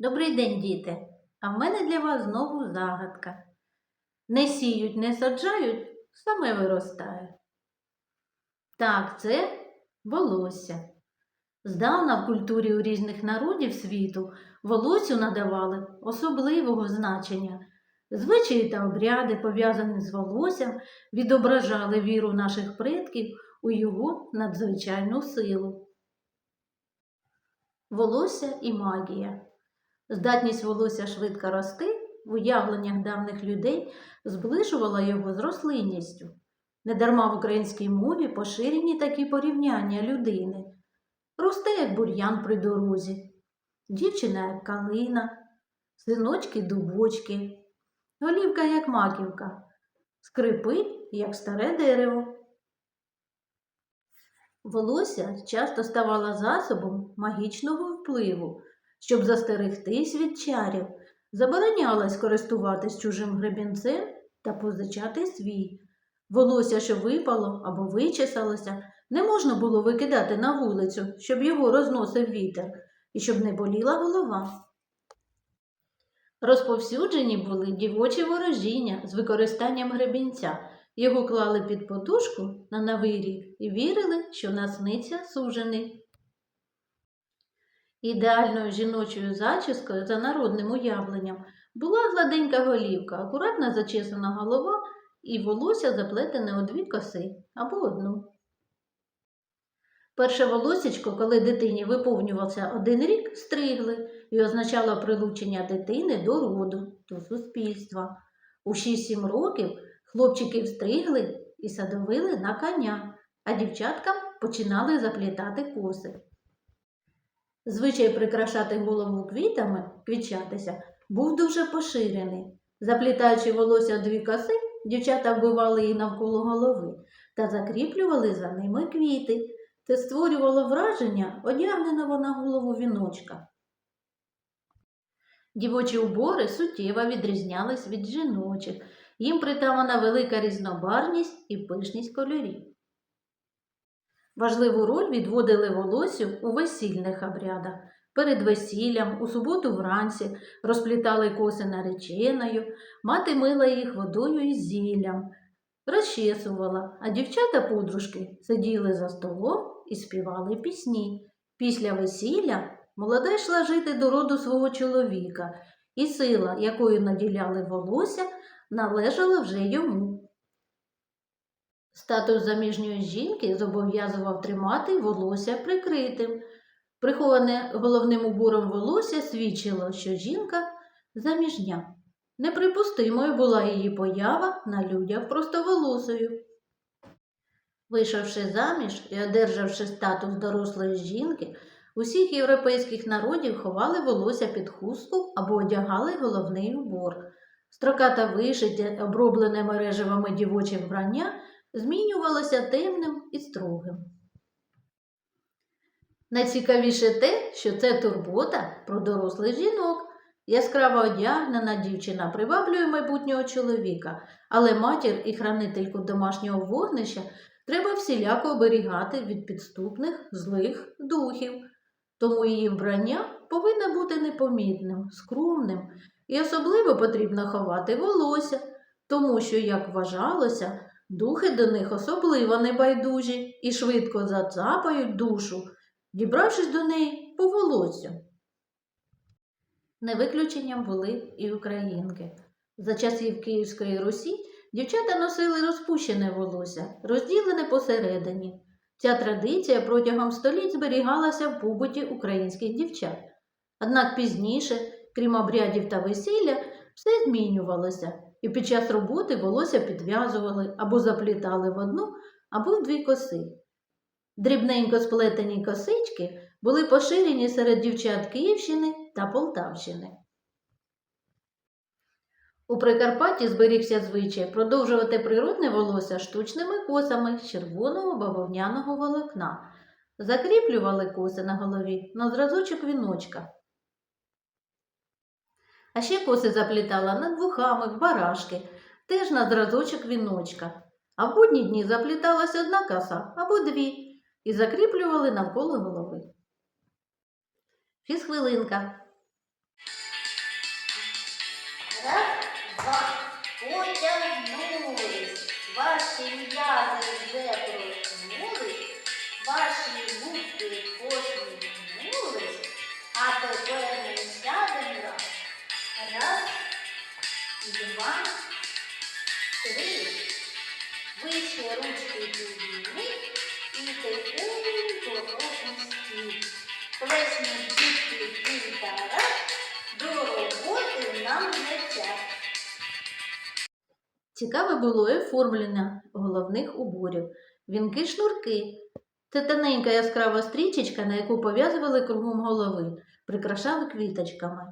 Добрий день, діти! А в мене для вас знову загадка. Не сіють, не саджають, саме виростає. Так, це волосся. Здавна в культурі у різних народів світу волосю надавали особливого значення. Звичаї та обряди, пов'язані з волоссям, відображали віру наших предків у його надзвичайну силу. Волосся і магія. Здатність волосся швидко рости в уявленнях давних людей зближувала його з рослинністю. Недарма в українській мові поширені такі порівняння людини. Росте, як бур'ян при дорозі, дівчина, як калина, синочки дубочки, голівка, як маківка, скрипить, як старе дерево. Волосся часто ставало засобом магічного впливу. Щоб застерегтись від чарів, заборонялось користуватись чужим гребінцем та позичати свій. Волосся, що випало або вичесалося, не можна було викидати на вулицю, щоб його розносив вітер і щоб не боліла голова. Розповсюджені були дівочі ворожіння з використанням гребінця. Його клали під подушку на новий рік і вірили, що насниться сужений. Ідеальною жіночою зачіскою за народним уявленням була гладенька голівка, акуратно зачесана голова і волосся заплетене у дві коси або одну. Перше волосечко, коли дитині виповнювався один рік, стригли і означало прилучення дитини до роду, до суспільства. У 6-7 років хлопчиків стригли і садовили на коня, а дівчаткам починали заплітати коси. Звичай прикрашати голову квітами, квітчатися, був дуже поширений. Заплітаючи волосся дві коси, дівчата вбивали її навколо голови та закріплювали за ними квіти. Це створювало враження одягненого на голову віночка. Дівочі убори суттєво відрізнялись від жіночих, їм притамана велика різнобарність і пишність кольорів. Важливу роль відводили волосю у весільних обрядах. Перед весіллям, у суботу вранці розплітали коси нареченою, мати мила їх водою і зіллям, розчесувала, а дівчата-подружки сиділи за столом і співали пісні. Після весілля молода йшла жити до роду свого чоловіка, і сила, якою наділяли волосся, належала вже йому. Статус заміжньої жінки зобов'язував тримати волосся прикритим. Приховане головним убором волосся свідчило, що жінка заміжня. Неприпустимою була її поява на людях простоволосою. Вийшовши заміж і одержавши статус дорослої жінки, усіх європейських народів ховали волосся під хустку або одягали головний убор. Строката вишиття, оброблене мережевими дівоче вбрання, змінювалося темним і строгим. Найцікавіше те, що це турбота про дорослих жінок. Яскраво одягнена дівчина приваблює майбутнього чоловіка, але матір і хранительку домашнього вогнища треба всіляко оберігати від підступних злих духів. Тому її вбрання повинно бути непомітним, скромним і особливо потрібно ховати волосся, тому що, як вважалося, духи до них особливо небайдужі і швидко зацапають душу, дібравшись до неї по волосю. Не виключенням були і українки. За часів Київської Русі дівчата носили розпущене волосся, розділене посередині. Ця традиція протягом століть зберігалася в побуті українських дівчат. Однак пізніше, крім обрядів та весілля, все змінювалося, і під час роботи волосся підв'язували або заплітали в одну, або в дві коси. Дрібненько сплетені косички були поширені серед дівчат Київщини та Полтавщини. У Прикарпатті зберігся звичай продовжувати природне волосся штучними косами червоного бавовняного волокна. Закріплювали коси на голові на зразочок віночка. А ще коси заплітала над вухами, в барашки, теж на зразочок віночка. А в будні дні запліталась одна коса або дві і закріплювали навколо голови. Фізхвилинка. Раз, два. Потягнулись. Ваші м'язи вже проснулись, ваші губки посміхнулись, а тепер раз. Раз, два, три. Вище ручки підійми і тихенько опусти. Плесні дітки раз, до роботи нам не час. Цікаве було оформлення головних уборів. Вінки шнурки. Це тоненька яскрава стрічечка, на яку пов'язували кругом голови, прикрашали квіточками.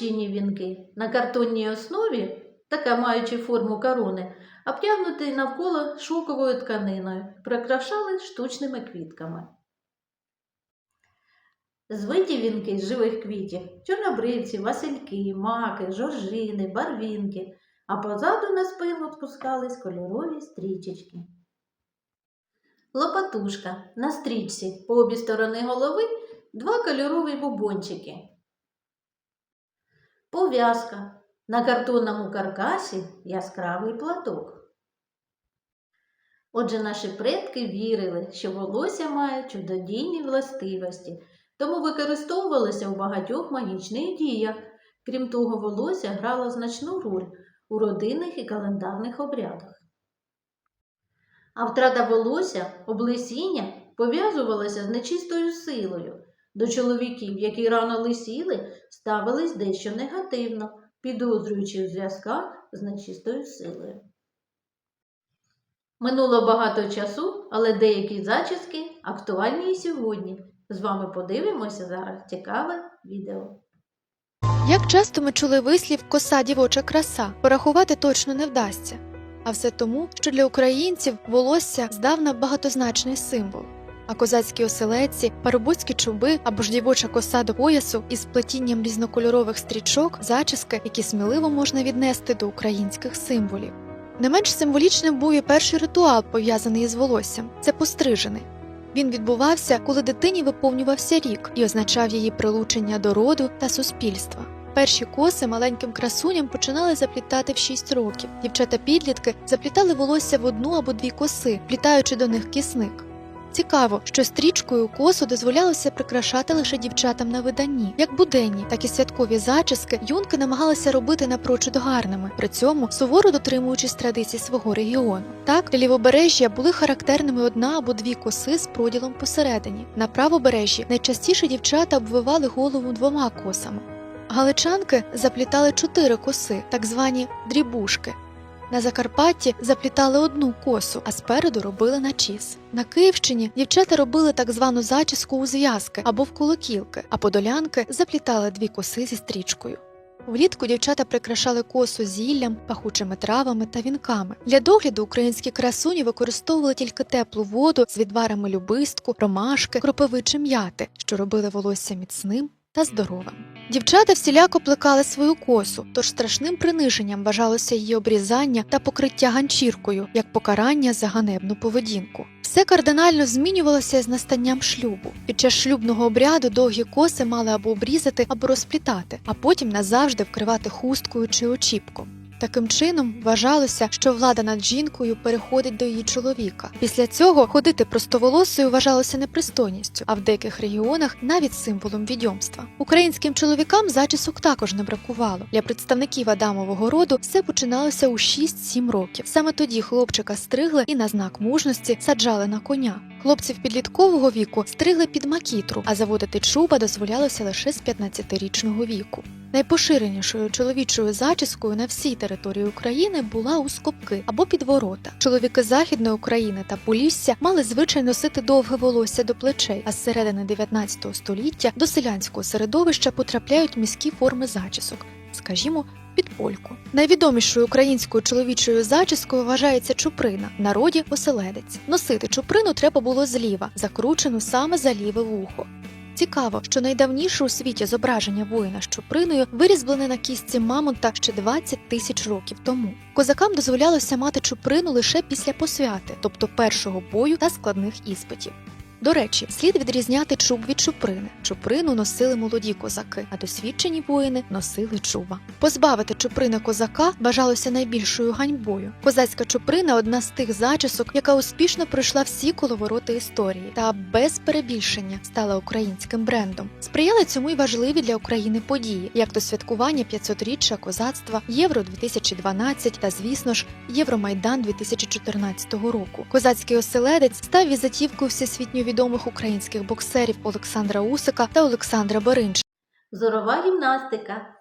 Пле- вінки на картонній основі, така маючи форму корони, обтягнуті навколо шовковою тканиною, прикрашали штучними квітками. Звиті вінки з живих квітів, чорнобривці, васильки, маки, жоржини, барвінки, а позаду на спину спускались кольорові стрічечки. Лопатушка на стрічці по обі сторони голови два кольорові бубончики. Пов'язка на картонному каркасі яскравий платок. Отже, наші предки вірили, що волосся має чудодійні властивості, тому використовувалося у багатьох магічних діях. Крім того, волосся грало значну роль у родинних і календарних обрядах. А втрата волосся, облесіння пов'язувалася з нечистою силою. До чоловіків, які рано лисіли, ставились дещо негативно, підозрюючи у зв'язках з нечистою силою. Минуло багато часу, але деякі зачіски актуальні і сьогодні. З вами подивимося зараз цікаве відео. Як часто ми чули вислів коса дівоча краса, порахувати точно не вдасться. А все тому, що для українців волосся здавна багатозначний символ. А козацькі оселедці, парубоцькі чуби або ж дівоча коса до поясу із плетінням різнокольорових стрічок, зачіски, які сміливо можна віднести до українських символів. Не менш символічним був і перший ритуал, пов'язаний із волоссям це пострижений. Він відбувався, коли дитині виповнювався рік і означав її прилучення до роду та суспільства. Перші коси маленьким красуням починали заплітати в 6 років. Дівчата-підлітки заплітали волосся в одну або дві коси, плітаючи до них кисник. Цікаво, що стрічкою косу дозволялося прикрашати лише дівчатам на виданні. Як буденні, так і святкові зачіски юнки намагалися робити напрочуд гарними, при цьому суворо дотримуючись традицій свого регіону. Так, для лівобережжя були характерними одна або дві коси з проділом посередині. На правобережжі найчастіше дівчата обвивали голову двома косами. Галичанки заплітали чотири коси, так звані дрібушки. На Закарпатті заплітали одну косу, а спереду робили начіс. На Київщині дівчата робили так звану зачіску у зв'язки або в колокілки, а подолянки заплітали дві коси зі стрічкою. Влітку дівчата прикрашали косу зіллям, пахучими травами та вінками. Для догляду українські красуні використовували тільки теплу воду з відварами любистку, ромашки, кропиви м'яти, що робили волосся міцним та здоровим. Дівчата всіляко плекали свою косу, тож страшним приниженням вважалося її обрізання та покриття ганчіркою як покарання за ганебну поведінку. Все кардинально змінювалося з настанням шлюбу. Під час шлюбного обряду довгі коси мали або обрізати, або розплітати, а потім назавжди вкривати хусткою чи очіпком. Таким чином вважалося, що влада над жінкою переходить до її чоловіка. Після цього ходити простоволосою вважалося непристойністю, а в деяких регіонах навіть символом відьомства. Українським чоловікам зачісок також не бракувало. Для представників Адамового роду все починалося у 6-7 років. Саме тоді хлопчика стригли і на знак мужності саджали на коня. Хлопців підліткового віку стригли під макітру, а заводити чуба дозволялося лише з 15-річного віку. Найпоширенішою чоловічою зачіскою на всій території України була ускопки або підворота. Чоловіки Західної України та Полісся мали звичай носити довге волосся до плечей, а з середини 19 століття до селянського середовища потрапляють міські форми зачісок, скажімо, під польку. Найвідомішою українською чоловічою зачіскою вважається чуприна, в народі оселедець. Носити чуприну треба було зліва, закручену саме за ліве вухо. Цікаво, що найдавніше у світі зображення воїна з чуприною вирізблене на кістці мамонта ще 20 тисяч років тому. Козакам дозволялося мати чуприну лише після посвяти, тобто першого бою та складних іспитів. До речі, слід відрізняти чуб від чуприни. Чуприну носили молоді козаки, а досвідчені воїни носили чуба. Позбавити чуприна козака вважалося найбільшою ганьбою. Козацька чуприна одна з тих зачісок, яка успішно пройшла всі коловороти історії та без перебільшення стала українським брендом. Сприяли цьому й важливі для України події, як то святкування 500-річчя козацтва, Євро 2012 та, звісно ж, Євромайдан 2014 року. Козацький оселедець став візитівкою всесвітньо відомих українських боксерів Олександра Усика та Олександра Баринча. Зорова гімнастика.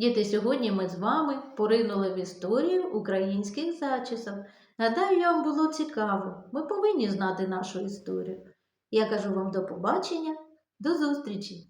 Діти, сьогодні ми з вами поринули в історію українських зачісок. Гадаю, вам було цікаво. Ми повинні знати нашу історію. Я кажу вам до побачення, до зустрічі!